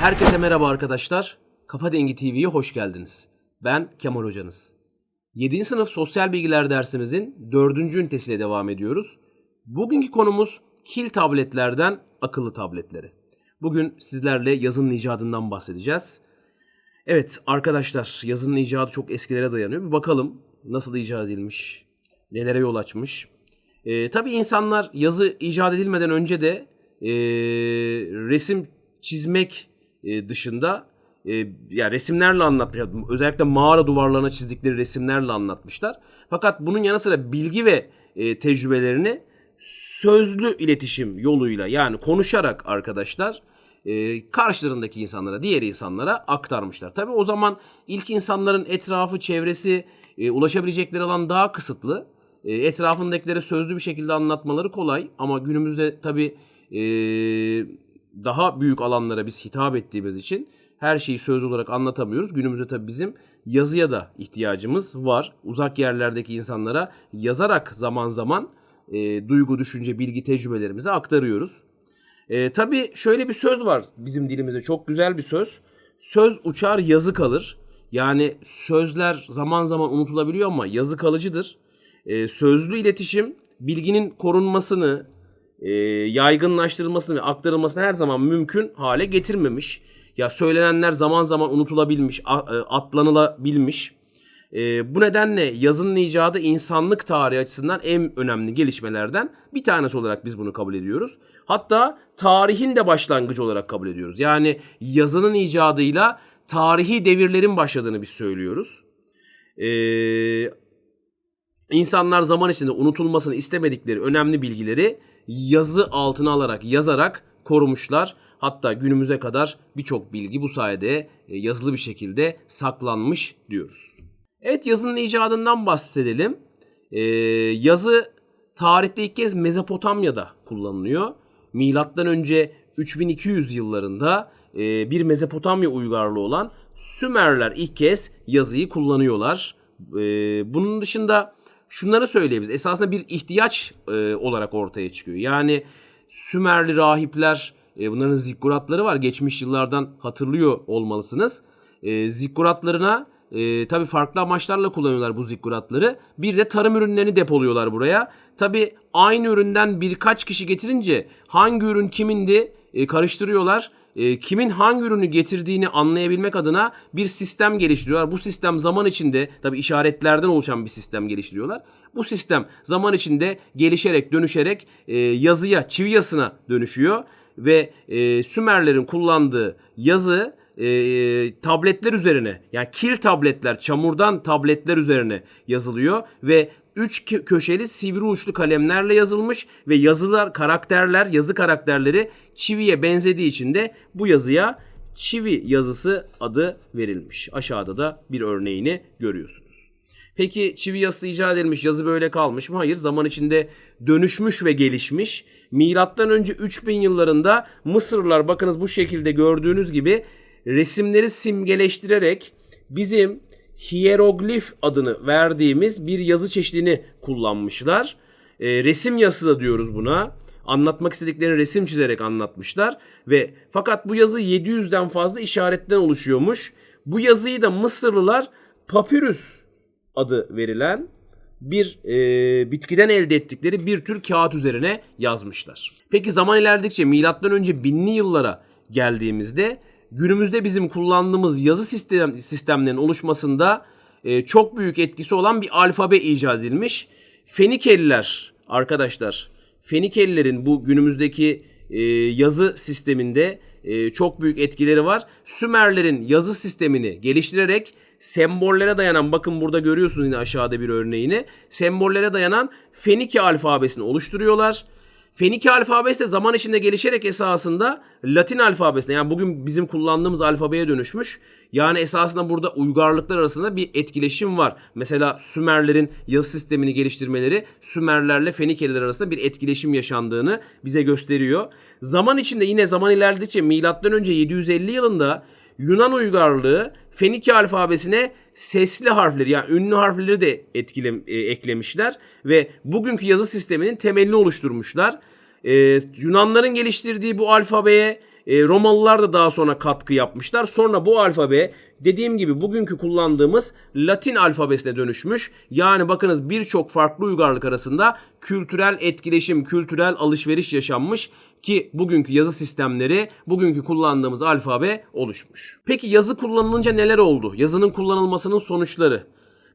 Herkese merhaba arkadaşlar. Kafa Dengi TV'ye hoş geldiniz. Ben Kemal Hocanız. 7. sınıf sosyal bilgiler dersimizin 4. ünitesiyle devam ediyoruz. Bugünkü konumuz kil tabletlerden akıllı tabletleri. Bugün sizlerle yazının icadından bahsedeceğiz. Evet arkadaşlar yazının icadı çok eskilere dayanıyor. Bir bakalım nasıl icat edilmiş, nelere yol açmış. Ee, tabii insanlar yazı icat edilmeden önce de ee, resim çizmek e, dışında e, ya resimlerle anlatmışlar. Özellikle mağara duvarlarına çizdikleri resimlerle anlatmışlar. Fakat bunun yanı sıra bilgi ve e, tecrübelerini sözlü iletişim yoluyla yani konuşarak arkadaşlar karşılarındaki insanlara, diğer insanlara aktarmışlar. Tabii o zaman ilk insanların etrafı, çevresi, ulaşabilecekleri alan daha kısıtlı. E, etrafındakileri sözlü bir şekilde anlatmaları kolay ama günümüzde tabii e, daha büyük alanlara biz hitap ettiğimiz için her şeyi söz olarak anlatamıyoruz. Günümüzde tabii bizim yazıya da ihtiyacımız var. Uzak yerlerdeki insanlara yazarak zaman zaman e, duygu, düşünce, bilgi, tecrübelerimizi aktarıyoruz. E, tabii şöyle bir söz var bizim dilimizde çok güzel bir söz. Söz uçar yazı kalır. Yani sözler zaman zaman unutulabiliyor ama yazı kalıcıdır. E, sözlü iletişim bilginin korunmasını, e, yaygınlaştırılmasını ve aktarılmasını her zaman mümkün hale getirmemiş. Ya söylenenler zaman zaman unutulabilmiş, e, atlanılabilmiş. E, bu nedenle yazının icadı insanlık tarihi açısından en önemli gelişmelerden bir tanesi olarak biz bunu kabul ediyoruz. Hatta tarihin de başlangıcı olarak kabul ediyoruz. Yani yazının icadıyla tarihi devirlerin başladığını biz söylüyoruz. Ee, insanlar zaman içinde unutulmasını istemedikleri önemli bilgileri yazı altına alarak, yazarak korumuşlar. Hatta günümüze kadar birçok bilgi bu sayede e, yazılı bir şekilde saklanmış diyoruz. Evet yazının icadından bahsedelim. Ee, yazı tarihte ilk kez Mezopotamya'da kullanılıyor. Milattan önce 3200 yıllarında e, bir Mezopotamya uygarlığı olan Sümerler ilk kez yazıyı kullanıyorlar. E, bunun dışında şunları söyleyebiliriz. Esasında bir ihtiyaç e, olarak ortaya çıkıyor. Yani Sümerli rahipler e, bunların zikkuratları var. Geçmiş yıllardan hatırlıyor olmalısınız. E, zikkuratlarına e, tabii farklı amaçlarla kullanıyorlar bu zikkuratları. Bir de tarım ürünlerini depoluyorlar buraya. Tabii aynı üründen birkaç kişi getirince hangi ürün kimindi e, karıştırıyorlar. E, kimin hangi ürünü getirdiğini anlayabilmek adına bir sistem geliştiriyorlar. Bu sistem zaman içinde tabii işaretlerden oluşan bir sistem geliştiriyorlar. Bu sistem zaman içinde gelişerek dönüşerek e, yazıya, çivi yazısına dönüşüyor ve e, Sümerlerin kullandığı yazı e, tabletler üzerine yani kil tabletler, çamurdan tabletler üzerine yazılıyor ve üç kö- köşeli sivri uçlu kalemlerle yazılmış ve yazılar, karakterler, yazı karakterleri çiviye benzediği için de bu yazıya çivi yazısı adı verilmiş. Aşağıda da bir örneğini görüyorsunuz. Peki çivi yazısı icat edilmiş, yazı böyle kalmış mı? Hayır, zaman içinde dönüşmüş ve gelişmiş. Milattan önce 3000 yıllarında Mısırlılar bakınız bu şekilde gördüğünüz gibi resimleri simgeleştirerek bizim hieroglif adını verdiğimiz bir yazı çeşidini kullanmışlar. E, resim yazısı da diyoruz buna. Anlatmak istediklerini resim çizerek anlatmışlar ve fakat bu yazı 700'den fazla işaretten oluşuyormuş. Bu yazıyı da Mısırlılar papyrus adı verilen bir e, bitkiden elde ettikleri bir tür kağıt üzerine yazmışlar. Peki zaman ilerledikçe milattan önce binli yıllara geldiğimizde günümüzde bizim kullandığımız yazı sistem sistemlerinin oluşmasında e, çok büyük etkisi olan bir alfabe icat edilmiş. Fenikeliler arkadaşlar, Fenikelilerin bu günümüzdeki e, yazı sisteminde e, çok büyük etkileri var. Sümerlerin yazı sistemini geliştirerek sembollere dayanan bakın burada görüyorsunuz yine aşağıda bir örneğini. Sembollere dayanan Fenike alfabesini oluşturuyorlar. Fenike alfabesi de zaman içinde gelişerek esasında Latin alfabesine yani bugün bizim kullandığımız alfabeye dönüşmüş. Yani esasında burada uygarlıklar arasında bir etkileşim var. Mesela Sümerlerin yazı sistemini geliştirmeleri Sümerlerle Fenikeliler arasında bir etkileşim yaşandığını bize gösteriyor. Zaman içinde yine zaman ilerledikçe milattan önce 750 yılında Yunan uygarlığı Fenike alfabesine sesli harfleri yani ünlü harfleri de etkile, e, eklemişler ve bugünkü yazı sisteminin temelini oluşturmuşlar. Ee, Yunanların geliştirdiği bu alfabeye E, Romalılar da daha sonra katkı yapmışlar. Sonra bu alfabe dediğim gibi bugünkü kullandığımız Latin alfabesine dönüşmüş. Yani bakınız birçok farklı uygarlık arasında kültürel etkileşim, kültürel alışveriş yaşanmış ki bugünkü yazı sistemleri, bugünkü kullandığımız alfabe oluşmuş. Peki yazı kullanılınca neler oldu? Yazının kullanılmasının sonuçları.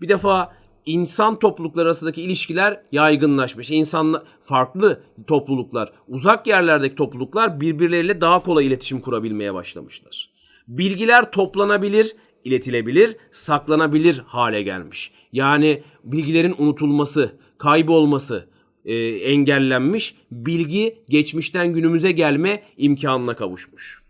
Bir defa insan toplulukları arasındaki ilişkiler yaygınlaşmış. İnsanlar farklı topluluklar, uzak yerlerdeki topluluklar birbirleriyle daha kolay iletişim kurabilmeye başlamışlar. Bilgiler toplanabilir, iletilebilir, saklanabilir hale gelmiş. Yani bilgilerin unutulması, kaybolması e, engellenmiş. Bilgi geçmişten günümüze gelme imkanına kavuşmuş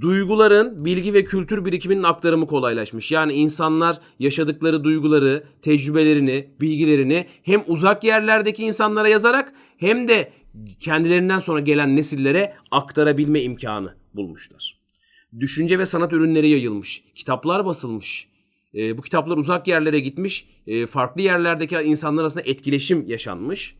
duyguların bilgi ve kültür birikiminin aktarımı kolaylaşmış. Yani insanlar yaşadıkları duyguları, tecrübelerini, bilgilerini hem uzak yerlerdeki insanlara yazarak hem de kendilerinden sonra gelen nesillere aktarabilme imkanı bulmuşlar. Düşünce ve sanat ürünleri yayılmış, kitaplar basılmış. E, bu kitaplar uzak yerlere gitmiş, e, farklı yerlerdeki insanlar arasında etkileşim yaşanmış.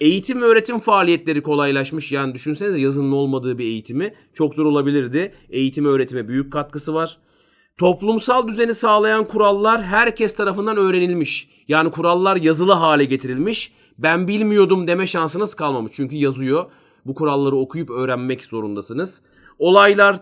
Eğitim ve öğretim faaliyetleri kolaylaşmış. Yani düşünsenize yazının olmadığı bir eğitimi çok zor olabilirdi. Eğitim öğretime büyük katkısı var. Toplumsal düzeni sağlayan kurallar herkes tarafından öğrenilmiş. Yani kurallar yazılı hale getirilmiş. Ben bilmiyordum deme şansınız kalmamış. Çünkü yazıyor. Bu kuralları okuyup öğrenmek zorundasınız. Olaylar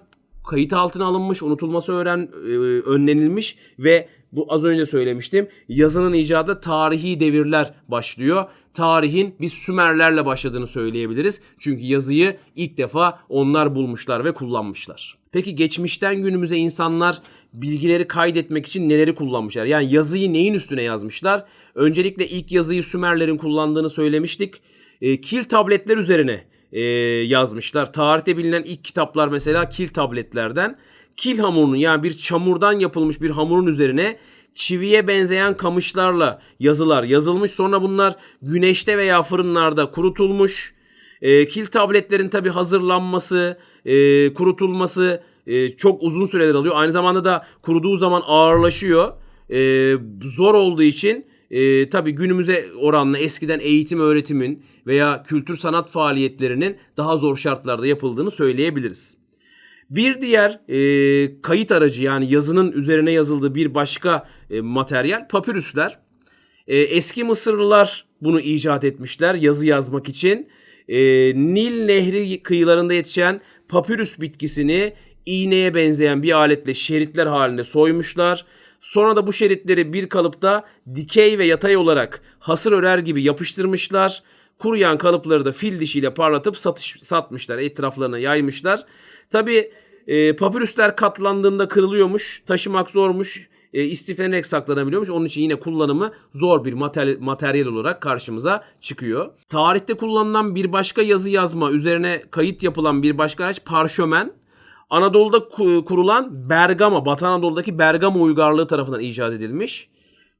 kayıt altına alınmış, unutulması öğren e, önlenilmiş ve bu az önce söylemiştim. Yazının icadı tarihi devirler başlıyor. Tarihin biz Sümerlerle başladığını söyleyebiliriz. Çünkü yazıyı ilk defa onlar bulmuşlar ve kullanmışlar. Peki geçmişten günümüze insanlar bilgileri kaydetmek için neleri kullanmışlar? Yani yazıyı neyin üstüne yazmışlar? Öncelikle ilk yazıyı Sümerlerin kullandığını söylemiştik. E, kil tabletler üzerine e, yazmışlar. Tarihte bilinen ilk kitaplar mesela kil tabletlerden. Kil hamurunun yani bir çamurdan yapılmış bir hamurun üzerine çiviye benzeyen kamışlarla yazılar yazılmış. Sonra bunlar güneşte veya fırınlarda kurutulmuş. E, kil tabletlerin tabi hazırlanması, e, kurutulması e, çok uzun süreler alıyor. Aynı zamanda da kuruduğu zaman ağırlaşıyor. E, zor olduğu için e, tabii günümüze oranla eskiden eğitim öğretimin veya kültür sanat faaliyetlerinin daha zor şartlarda yapıldığını söyleyebiliriz. Bir diğer e, kayıt aracı yani yazının üzerine yazıldığı bir başka e, materyal papürüsler. E, eski Mısırlılar bunu icat etmişler yazı yazmak için. E, Nil Nehri kıyılarında yetişen papürüs bitkisini iğneye benzeyen bir aletle şeritler halinde soymuşlar. Sonra da bu şeritleri bir kalıpta dikey ve yatay olarak hasır örer gibi yapıştırmışlar. Kuruyan kalıpları da fil dişiyle parlatıp satış, satmışlar, etraflarına yaymışlar. Tabi e, papürüsler katlandığında kırılıyormuş, taşımak zormuş, e, istiflenerek saklanabiliyormuş. Onun için yine kullanımı zor bir materyal, materyal olarak karşımıza çıkıyor. Tarihte kullanılan bir başka yazı yazma, üzerine kayıt yapılan bir başka araç parşömen. Anadolu'da kurulan Bergama, Batı Anadolu'daki Bergama uygarlığı tarafından icat edilmiş.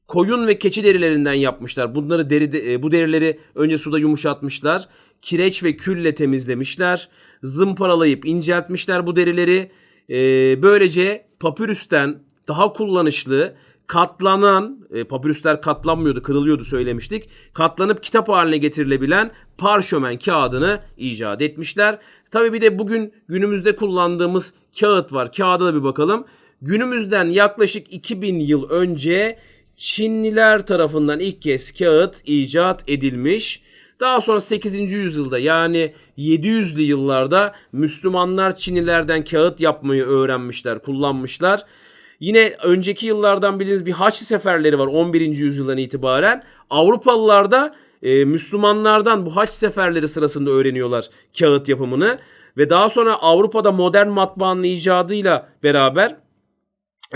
Koyun ve keçi derilerinden yapmışlar. Bunları deri, e, bu derileri önce suda yumuşatmışlar. Kireç ve külle temizlemişler. Zımparalayıp inceltmişler bu derileri. Ee, böylece papürüsten daha kullanışlı, katlanan, e, papürüsler katlanmıyordu, kırılıyordu söylemiştik. Katlanıp kitap haline getirilebilen parşömen kağıdını icat etmişler. Tabii bir de bugün günümüzde kullandığımız kağıt var. Kağıda da bir bakalım. Günümüzden yaklaşık 2000 yıl önce Çinliler tarafından ilk kez kağıt icat edilmiş. Daha sonra 8. yüzyılda yani 700'lü yıllarda Müslümanlar Çinlilerden kağıt yapmayı öğrenmişler, kullanmışlar. Yine önceki yıllardan bildiğiniz bir haç seferleri var 11. yüzyıldan itibaren. Avrupalılar da e, Müslümanlardan bu haç seferleri sırasında öğreniyorlar kağıt yapımını. Ve daha sonra Avrupa'da modern matbaanın icadıyla beraber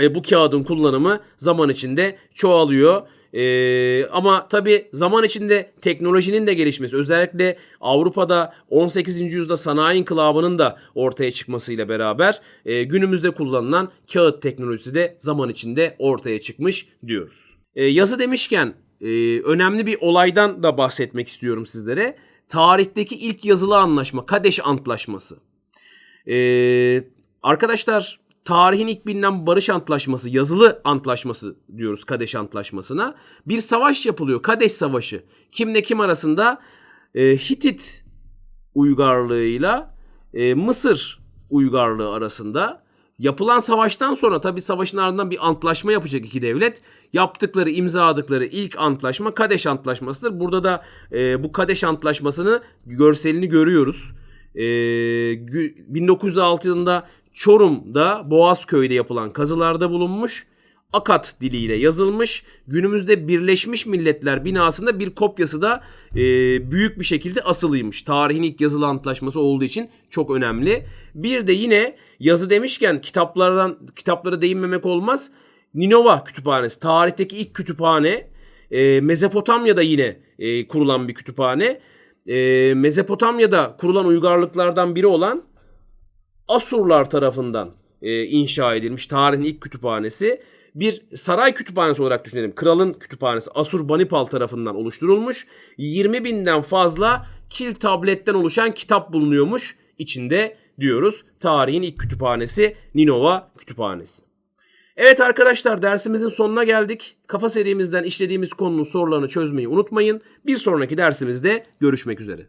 e, bu kağıdın kullanımı zaman içinde çoğalıyor. Ee, ama tabi zaman içinde teknolojinin de gelişmesi özellikle Avrupa'da 18. yüzyılda sanayi inkılabının da ortaya çıkmasıyla beraber e, günümüzde kullanılan kağıt teknolojisi de zaman içinde ortaya çıkmış diyoruz. E, yazı demişken e, önemli bir olaydan da bahsetmek istiyorum sizlere. Tarihteki ilk yazılı anlaşma Kadeş Antlaşması. E, arkadaşlar tarihin ilk bilinen barış antlaşması, yazılı antlaşması diyoruz Kadeş antlaşmasına. Bir savaş yapılıyor. Kadeş Savaşı. Kimle kim arasında? E, Hitit uygarlığıyla e, Mısır uygarlığı arasında. Yapılan savaştan sonra tabi savaşın ardından bir antlaşma yapacak iki devlet. Yaptıkları, imzaladıkları ilk antlaşma Kadeş Antlaşması'dır. Burada da e, bu Kadeş Antlaşması'nı görselini görüyoruz. E, gü- 1906 yılında Çorum'da Boğazköy'de yapılan kazılarda bulunmuş. Akat diliyle yazılmış. Günümüzde Birleşmiş Milletler binasında bir kopyası da e, büyük bir şekilde asılıymış. Tarihin ilk yazılı antlaşması olduğu için çok önemli. Bir de yine yazı demişken kitaplardan kitaplara değinmemek olmaz. Ninova Kütüphanesi, tarihteki ilk kütüphane. E, Mezopotamya'da yine e, kurulan bir kütüphane. E, Mezopotamya'da kurulan uygarlıklardan biri olan Asurlar tarafından e, inşa edilmiş tarihin ilk kütüphanesi. Bir saray kütüphanesi olarak düşünelim. Kralın kütüphanesi Asurbanipal tarafından oluşturulmuş. 20 binden fazla kil tabletten oluşan kitap bulunuyormuş içinde diyoruz. Tarihin ilk kütüphanesi Ninova Kütüphanesi. Evet arkadaşlar dersimizin sonuna geldik. Kafa serimizden işlediğimiz konunun sorularını çözmeyi unutmayın. Bir sonraki dersimizde görüşmek üzere.